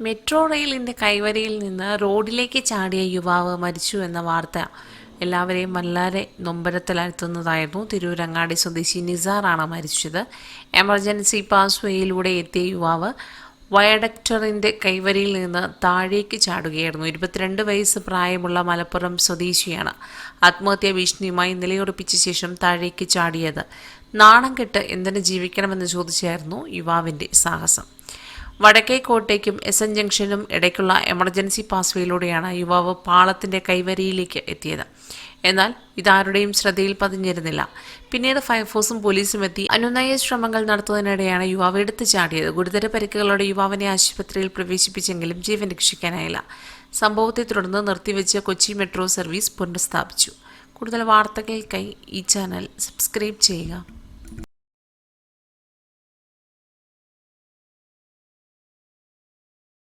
Metro റെയിലിന്റെ കൈവരിയിൽ നിന്ന് റോഡിലേക്ക് ചാടിയ യുവാവ് മരിച്ചു എന്ന വാർത്ത എല്ലാവരെയും വല്ലാതെ നൊമ്പരത്തിലാഴ്ത്തുന്നതായിരുന്നു തിരൂരങ്ങാടി സ്വദേശി നിസാറാണ് മരിച്ചത്. എമർജൻസി പാസ് വേയിലൂടെ എത്തിയ യുവാവ് വയഡക്ടറിന്റെ കൈവരിയിൽ നിന്ന് താഴേക്ക് ചാടുകയായിരുന്നു. ഇരുപത്തിരണ്ട് വയസ്സ് പ്രായമുള്ള മലപ്പുറം സ്വദേശിയാണ് ആത്മഹത്യാ ഭീഷണിയുമായി നിലയുറപ്പിച്ച ശേഷം താഴേക്ക് ചാടിയത്. നാണം കെട്ട് എന്തിനു ജീവിക്കണമെന്ന് ചോദിച്ചായിരുന്നു യുവാവിന്റെ സാഹസം. വടക്കേക്കോട്ടേക്കും എസ് എൻ ജംഗ്ഷനും ഇടയ്ക്കുള്ള എമർജൻസി പാസ്വേയിലൂടെയാണ് യുവാവ് പാളത്തിന്റെ കൈവരിയിലേക്ക് എത്തിയത്. എന്നാൽ ഇതാരുടെയും ശ്രദ്ധയിൽ പതിഞ്ഞിരുന്നില്ല. പിന്നീട് ഫയർഫോഴ്സും പോലീസും എത്തി. അനുനയ ശ്രമങ്ങൾ നടത്തുന്നതിനിടെയാണ് യുവാവ് എടുത്തു ചാടിയത്. ഗുരുതര പരിക്കുകളോടെ യുവാവിനെ ആശുപത്രിയിൽ പ്രവേശിപ്പിച്ചെങ്കിലും ജീവൻ രക്ഷിക്കാനായില്ല. സംഭവത്തെ തുടർന്ന് നിർത്തിവെച്ച കൊച്ചി മെട്രോ സർവീസ് പുനഃസ്ഥാപിച്ചു. കൂടുതൽ വാർത്തകൾക്കായി ഈ ചാനൽ സബ്സ്ക്രൈബ് ചെയ്യുക.